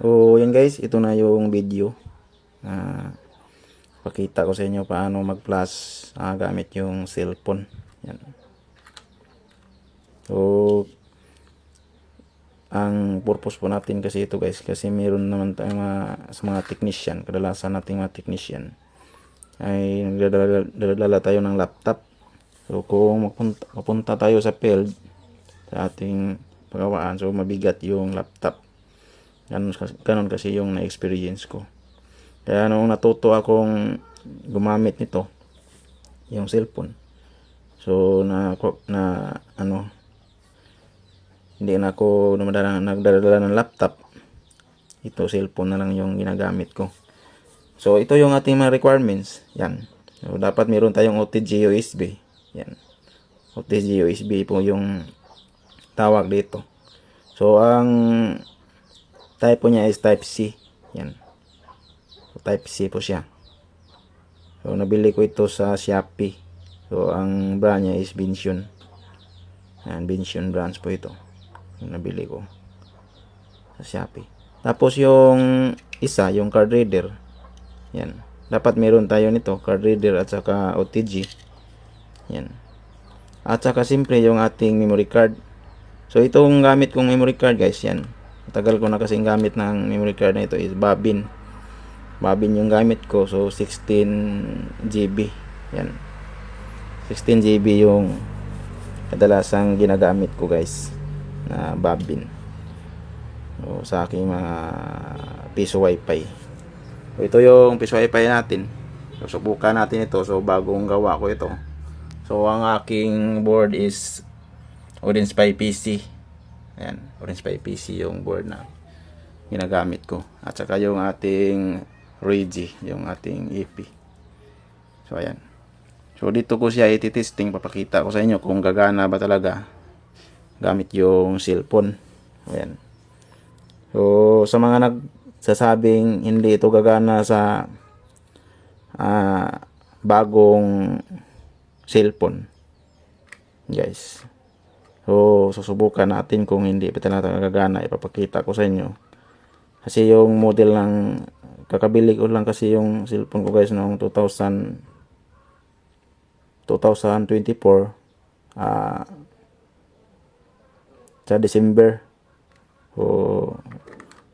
So, yan guys, ito na yung video. na pakita ko sa inyo paano mag-flash ah, gamit yung cellphone. Yan. So, ang purpose po natin kasi ito guys, kasi meron naman tayong mga, sa mga technician, kadalasan nating mga technician, ay nagdadala tayo ng laptop. So, kung mapunta, mapunta tayo sa field, sa ating pagawaan, so mabigat yung laptop. Ganun, ganun kasi yung na-experience ko. Kaya nung natuto akong gumamit nito, yung cellphone. So na na ano hindi na ako dumadala nagdadala ng laptop. Ito cellphone na lang yung ginagamit ko. So ito yung ating mga requirements. Yan. So dapat meron tayong OTG USB. Yan. OTG USB po yung tawag dito. So ang type po niya is type C. Yan. So, type C po siya. So, nabili ko ito sa Shopee. So, ang brand niya is Vincion. Yan, Vincion brands po ito. Yung nabili ko sa Shopee. Tapos, yung isa, yung card reader. Yan. Dapat meron tayo nito, card reader at saka OTG. Yan. At saka, siyempre, yung ating memory card. So, itong gamit kong memory card, guys, yan. Tagal ko na kasing gamit ng memory card na ito is Babin. Babin yung gamit ko. So, 16 GB. Yan. 16 GB yung kadalasang ginagamit ko guys na Babin. So, sa aking mga piso wifi. So, ito yung piso wifi natin. So, subukan natin ito. So, bagong gawa ko ito. So, ang aking board is Orange Pi PC. Ayan, Orange Pi PC yung board na ginagamit ko. At saka yung ating Regi, yung ating EP. So, ayan. So, dito ko siya ititesting. Papakita ko sa inyo kung gagana ba talaga gamit yung cellphone. Ayan. So, sa mga nagsasabing hindi ito gagana sa ah, bagong cellphone. Guys. So, susubukan natin kung hindi pa talaga gagana. Ipapakita ko sa inyo. Kasi yung model ng kakabili ko lang kasi yung cellphone ko guys noong 2000 2024 ah sa December so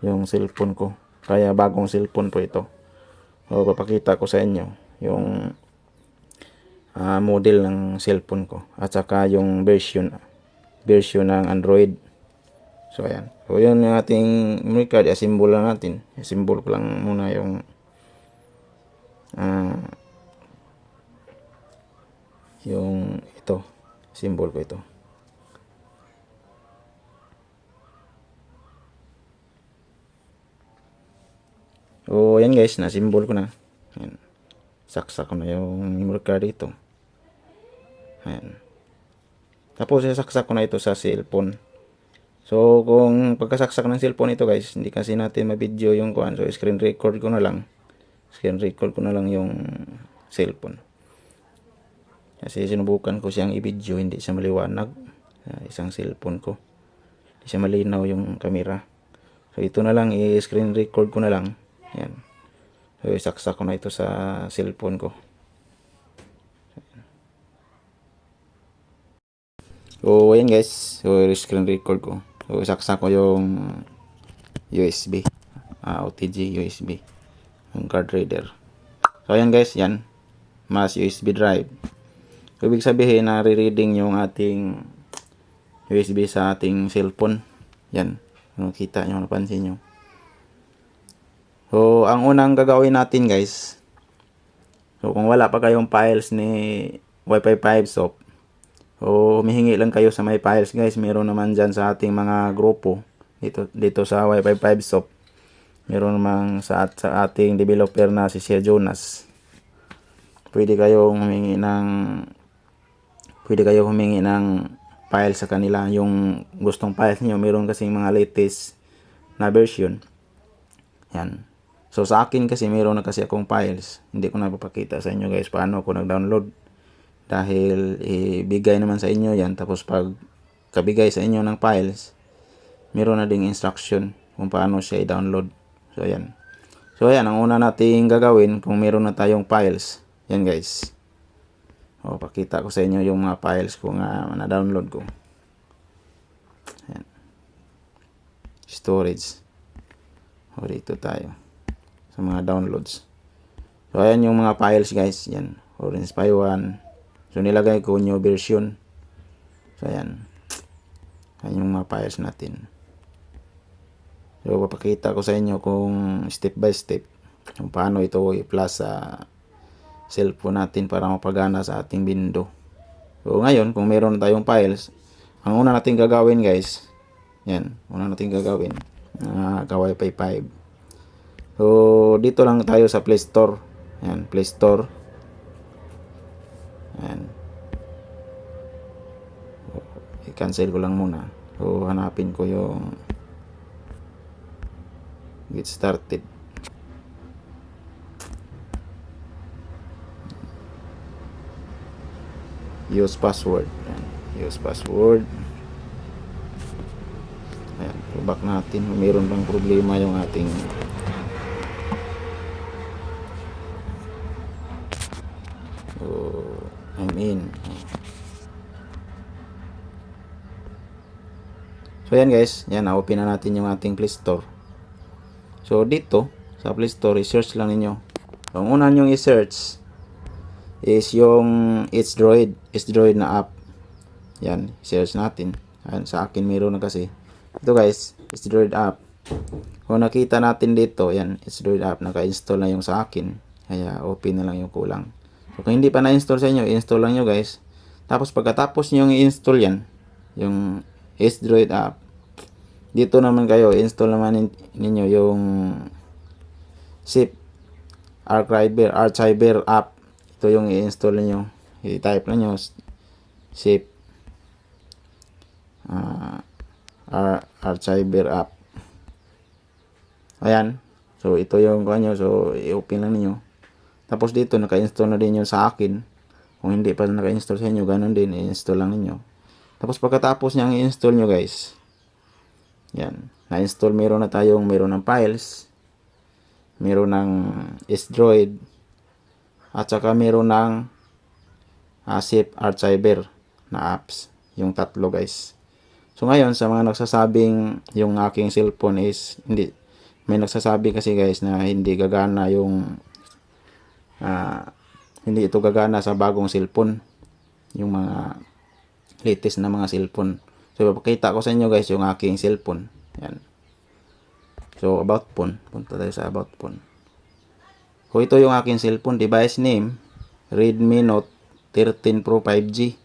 yung cellphone ko kaya bagong cellphone po ito so papakita ko sa inyo yung ah, model ng cellphone ko at saka yung version version ng Android. So ayan. So yun yung ating memory card. Assemble lang natin. Assemble ko lang muna yung ah, yung ito. Symbol ko ito. So yan guys. Na symbol ko na. Yan. saksak ko na yung memory card dito. Ayan tapos sasaksak ko na ito sa cellphone so kung pagkasaksak ng cellphone ito guys hindi kasi natin ma-video yung kuan so screen record ko na lang screen record ko na lang yung cellphone kasi sinubukan ko siyang i-video, hindi siya maliwanag. sa isang cellphone ko. Hindi siya malinaw yung camera. So ito na lang, i-screen record ko na lang. Yan. So isaksak ko na ito sa cellphone ko. So ayan guys, so screen record ko. So isaksak ko yung USB. Ah, OTG USB. Yung card reader. So ayan guys, yan. Mas USB drive. Ibig sabihin na re-reading yung ating USB sa ating cellphone. Yan. Kung kita nyo, napansin nyo. So, ang unang gagawin natin guys. So, kung wala pa kayong files ni Wi-Fi 5 Soft. So, humihingi lang kayo sa may files guys. Meron naman dyan sa ating mga grupo. Dito, dito sa Wi-Fi 5 Soft. Meron naman sa, sa ating developer na si Sir Jonas. Pwede kayong humingi ng pwede kayo humingi ng file sa kanila yung gustong files niyo meron kasing mga latest na version yan so sa akin kasi meron na kasi akong files hindi ko na papakita sa inyo guys paano ako nag-download dahil ibigay naman sa inyo yan tapos pag kabigay sa inyo ng files meron na ding instruction kung paano siya i-download. So ayan. So ayan, ang una nating gagawin kung meron na tayong files. Yan guys. O, pakita ko sa inyo yung mga files ko nga na-download ko. Ayan. Storage. O, dito tayo. Sa mga downloads. So, ayan yung mga files guys. Yan. Orange Pi 1. So, nilagay ko new version. So, ayan. Ayan yung mga files natin. So, papakita ko sa inyo kung step by step kung paano ito i-plus sa cellphone natin para mapagana sa ating window. So, ngayon, kung meron tayong files, ang una natin gagawin guys, yan, una natin gagawin, uh, ka-Wi-Fi 5. So, dito lang tayo sa Play Store. Yan, Play Store. Yan. So, i-cancel ko lang muna. So, hanapin ko yung get started. use password Ayan. use password Ayan, go back natin mayroon bang problema yung ating so yan guys yan na-open na natin yung ating play store so dito sa play store i-search lang ninyo ang una nyo i-search is yung It's Droid, It's Droid na app. Yan, search natin. Ayan, sa akin meron na kasi. Ito guys, It's Droid app. Kung nakita natin dito, yan, It's Droid app, naka-install na yung sa akin. Kaya open na lang yung kulang. So, kung hindi pa na-install sa inyo, install lang nyo guys. Tapos pagkatapos nyo i-install yan, yung It's Droid app, dito naman kayo, install naman ninyo yung zip archiver, archiver app. Ito yung i-install niyo i-type na nyo zip uh, ar archiver app. Ayan. So ito yung kanyo so i-open lang niyo tapos dito naka-install na din yung sa akin. Kung hindi pa naka-install sa inyo ganun din i-install lang niyo tapos pagkatapos niyang i-install nyo guys. Yan. Na-install meron na tayong meron ng files. Meron ng S-Droid. At saka meron ng uh, zip archiver na apps. Yung tatlo guys. So ngayon sa mga nagsasabing yung aking cellphone is hindi may nagsasabi kasi guys na hindi gagana yung uh, hindi ito gagana sa bagong cellphone. Yung mga latest na mga cellphone. So ipapakita ko sa inyo guys yung aking cellphone. Yan. So about phone. Punta tayo sa about phone. Kung ito yung aking cellphone device name, Redmi Note 13 Pro 5G.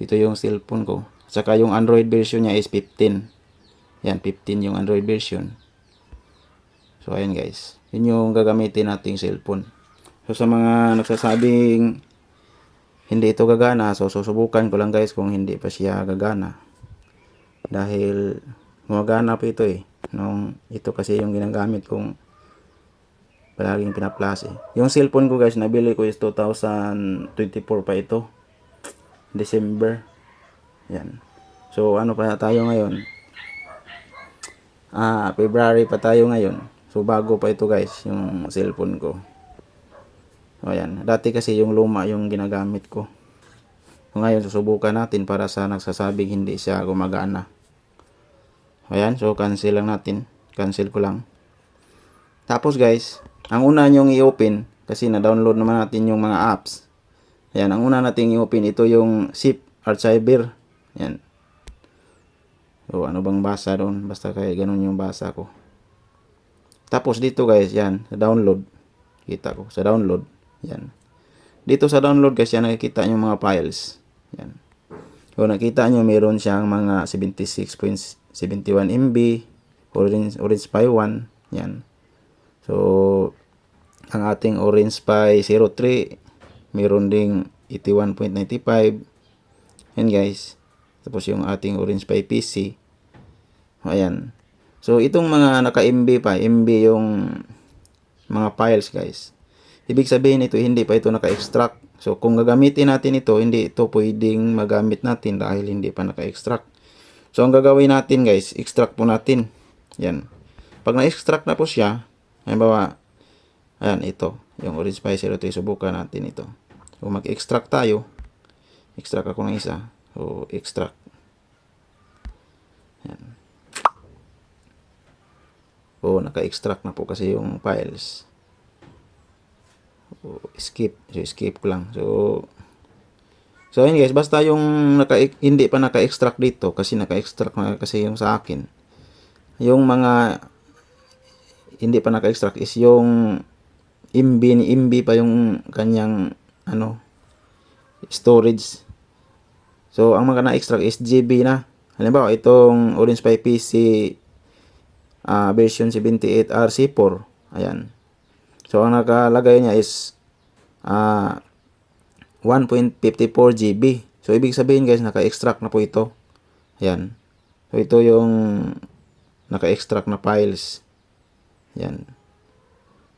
Ito yung cellphone ko. Saka yung Android version niya is 15. Yan, 15 yung Android version. So, ayan guys. Yun yung gagamitin nating cellphone. So, sa mga nagsasabing hindi ito gagana, so susubukan ko lang guys kung hindi pa siya gagana. Dahil gumagana pa ito eh. Nung ito kasi yung ginagamit kong palaging pinaplase. Yung cellphone ko guys, nabili ko is 2024 pa ito. December. Yan. So, ano pa tayo ngayon? Ah, February pa tayo ngayon. So, bago pa ito guys, yung cellphone ko. O yan. Dati kasi yung luma yung ginagamit ko. Ngayon, susubukan natin para sa nagsasabing hindi siya gumagana. Ayan, so cancel lang natin. Cancel ko lang. Tapos guys, ang una nyong i-open, kasi na-download naman natin yung mga apps. Ayan, ang una nating i-open, ito yung zip archiver. Ayan. So, ano bang basa doon? Basta kaya ganun yung basa ko. Tapos dito guys, yan, sa download. Kita ko, sa download. Yan. Dito sa download guys, yan nakikita nyo mga files. Yan. So, nakita nyo meron siyang mga 76.71 MB, Orange, Orange Pi 1. Yan. So, ang ating Orange Pi 03, meron ding 81.95. Yan guys. Tapos yung ating Orange Pi PC. Ayan. So, itong mga naka-MB pa, MB yung mga files guys. Ibig sabihin ito, hindi pa ito naka-extract. So, kung gagamitin natin ito, hindi ito pwedeng magamit natin dahil hindi pa naka-extract. So, ang gagawin natin guys, extract po natin. Yan. pag na-extract na po siya, halimbawa, ayan, ito, yung orange spicer, ito, subukan natin ito. So, mag-extract tayo. Extract ako ng isa. So, extract. Ayan. O, naka-extract na po kasi yung files. So, skip. So, skip ko lang. So, So ayun guys, basta yung naka, hindi pa naka-extract dito kasi naka-extract na kasi yung sa akin. Yung mga hindi pa naka-extract is yung MB ni MB pa yung kanyang ano storage. So ang mga na-extract is GB na. Halimbawa itong Orange Pi PC ah, version 78 RC4. Ayan. So ang nakalagay niya is ah 1.54 GB. So, ibig sabihin guys, naka-extract na po ito. Ayan. So, ito yung naka-extract na files. Ayan.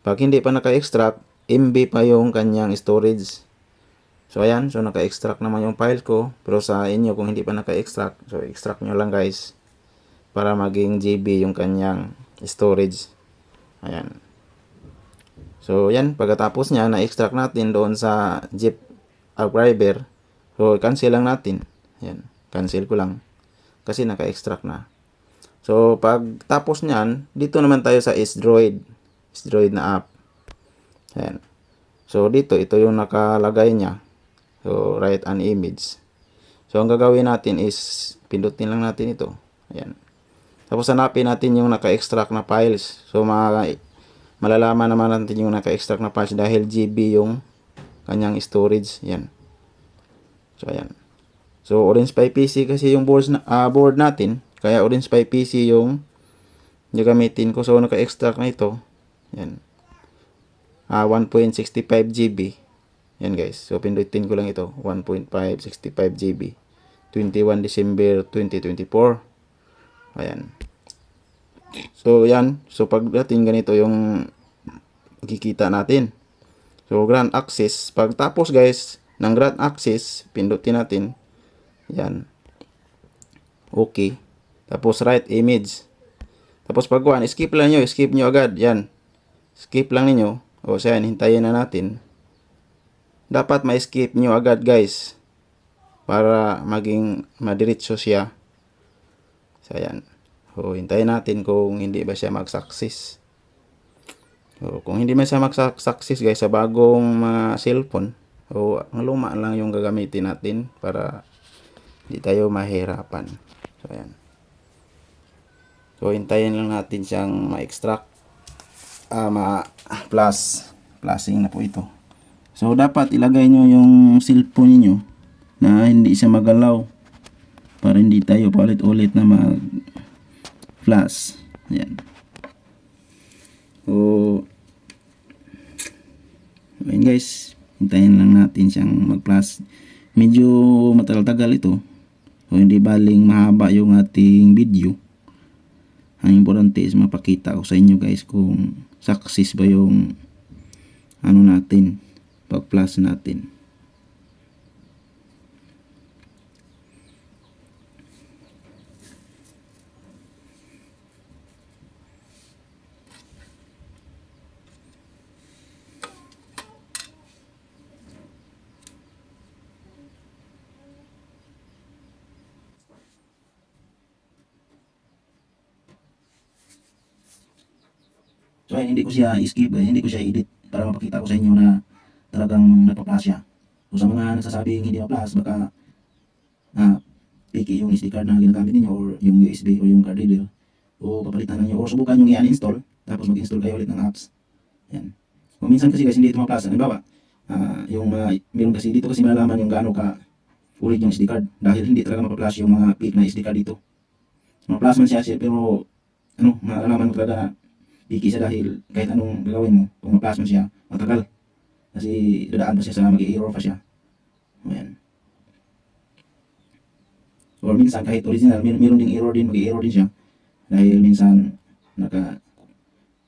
Pag hindi pa naka-extract, MB pa yung kanyang storage. So, ayan. So, naka-extract naman yung file ko. Pero sa inyo, kung hindi pa naka-extract, so, extract nyo lang guys. Para maging GB yung kanyang storage. Ayan. So, yan. Pagkatapos niya, na-extract natin doon sa zip archiver. So, cancel lang natin. Yan. Cancel ko lang. Kasi naka-extract na. So, pag tapos niyan, dito naman tayo sa S-Droid. S-Droid na app. Yan. So, dito, ito yung nakalagay niya. So, write an image. So, ang gagawin natin is, pindutin lang natin ito. Ayan. Tapos, hanapin natin yung naka-extract na files. So, mga, malalaman naman natin yung naka-extract na files dahil GB yung kanyang storage. Yan. So, ayan. So, Orange Pi PC kasi yung board, na, ah, board natin. Kaya Orange Pi PC yung gagamitin ko. So, naka-extract na ito. Yan. Ah, 1.65 GB. Yan guys. So, pindutin ko lang ito. 1.565 GB. 21 December 2024. Ayan. So, yan. So, pagdating ganito yung kikita natin. So, grant access. Pagtapos guys, ng grant access, pindutin natin. Yan. Okay. Tapos right image. Tapos pag one, skip lang nyo. Skip nyo agad. Yan. Skip lang ninyo. O siya, hintayin na natin. Dapat ma-skip nyo agad guys. Para maging madiretso siya. So, yan. O, hintayin natin kung hindi ba siya mag-success. So, kung hindi man siya mag-success guys sa bagong mga cellphone, o ang luma lang yung gagamitin natin para hindi tayo mahirapan. So, ayan. So, hintayin lang natin siyang ma-extract. Ah, ma-plus. Plusing na po ito. So, dapat ilagay nyo yung cellphone niyo na hindi siya magalaw para hindi tayo paulit-ulit na mag-flash. Ayan. So, ayun guys, hintayin lang natin siyang mag-plus. Medyo matagal-tagal ito. So, hindi baling mahaba yung ating video. Ang importante is mapakita ko sa inyo guys kung success ba yung ano natin, pag-plus natin. Ay, hindi ko siya i-skip, eh, hindi ko siya edit para mapakita ko sa inyo na talagang nagpa-plus siya. So sa mga nagsasabing hindi ma-plus, baka ah, piki yung SD card na ginagamit ninyo or yung USB or yung card reader o papalitan ninyo or subukan yung i-uninstall tapos mag-install kayo ulit ng apps. Yan. So minsan kasi guys hindi ito ma-plus. Halimbawa, ah, yung mga, meron kasi dito kasi malalaman yung gaano ka ulit yung SD card dahil hindi talaga mapa-flash yung mga pick na SD card dito. Ma-plus man siya siya pero ano, malalaman mo talaga piki siya dahil kahit anong gagawin mo, kung ma-plus mo siya, matagal. Kasi dadaan pa siya sa mag-i-error pa siya. Ayan. Or minsan kahit original, mer meron ding error din, mag-i-error din siya. Dahil minsan naka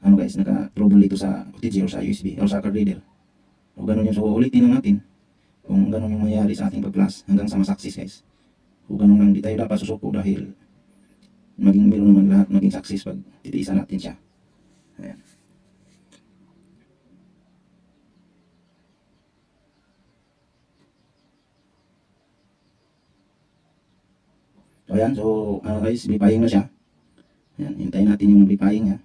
ano guys, naka trouble dito sa OTG or sa USB or sa card reader. O ganun yun. So ulitin lang natin kung ganun yung mangyayari sa ating pag-plus hanggang sa ma-success guys. O ganun lang, di tayo dapat susuko dahil maging meron naman lahat maging success pag titiisan natin siya. Ya. Ayan. So, uh, guys, paing na siya. Ayan, hintayin natin yung bipayin niya.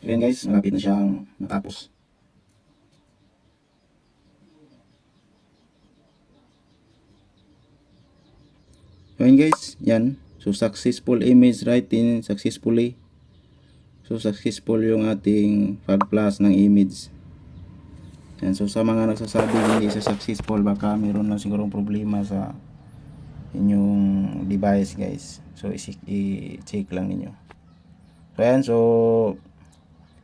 So guys, malapit na siyang matapos. So guys, yan. So successful image writing successfully. So successful yung ating fag plus ng image. Yan. So sa mga nagsasabi hindi siya successful, baka meron lang sigurong problema sa inyong device guys. So i-check lang ninyo. So ayan, so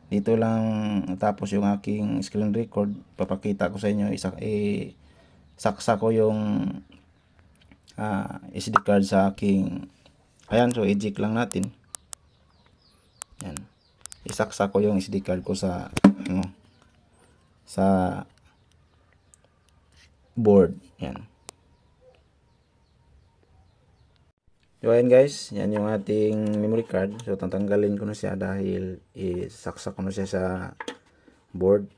dito lang natapos yung aking screen record. Papakita ko sa inyo, isa, eh, saksa ko yung ah, SD card sa aking ayan so eject lang natin. Yan. Isaksa ko yung SD card ko sa ano sa board. Yan so ayan guys yan yung ating memory card so tatanggalin ko na siya dahil isaksa ko na siya sa board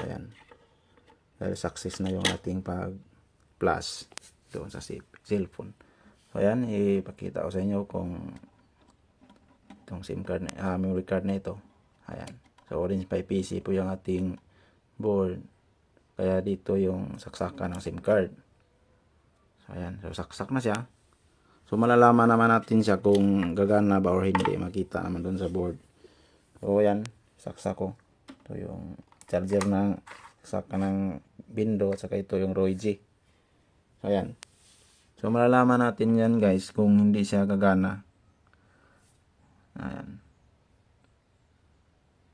ayan dahil success na yung ating pag plus doon sa cell- cellphone. So ayan, ipakita ko sa inyo kung itong SIM card, na- ah, memory card na ito. Ayan. So orange 5 PC po yung ating board. Kaya dito yung saksakan ng SIM card. So ayan, so saksak na siya. So malalaman naman natin siya kung gagana ba or hindi. Makita naman doon sa board. So ayan, saksak ko. Ito yung charger ng saksakan ng Bindo at saka ito yung Roy G. So, ayan. So, malalaman natin yan guys kung hindi siya gagana. Ayan.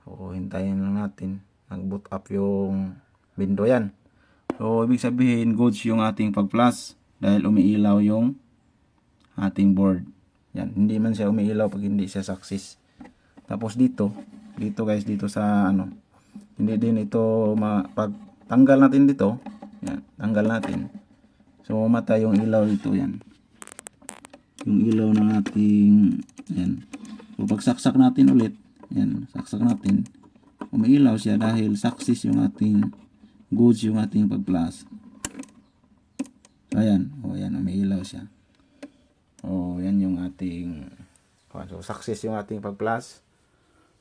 So, hintayin lang natin. Nag-boot up yung window yan. So, ibig sabihin, goods yung ating pag-plus dahil umiilaw yung ating board. Yan. Hindi man siya umiilaw pag hindi siya success. Tapos dito, dito guys, dito sa ano, hindi din ito, pag tanggal natin dito, yan, tanggal natin. So, mamatay yung ilaw dito, yan. Yung ilaw ng ating, yan. So, pag saksak natin ulit, yan, saksak natin, umiilaw siya dahil success yung ating goods, yung ating pag-plus. So, ayan. O, yan, umiilaw siya. O, yan yung ating, o, so, success yung ating pag-plus.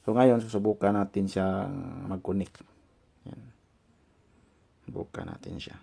So, ngayon, susubukan natin siya mag-connect. Yan. Subukan natin siya.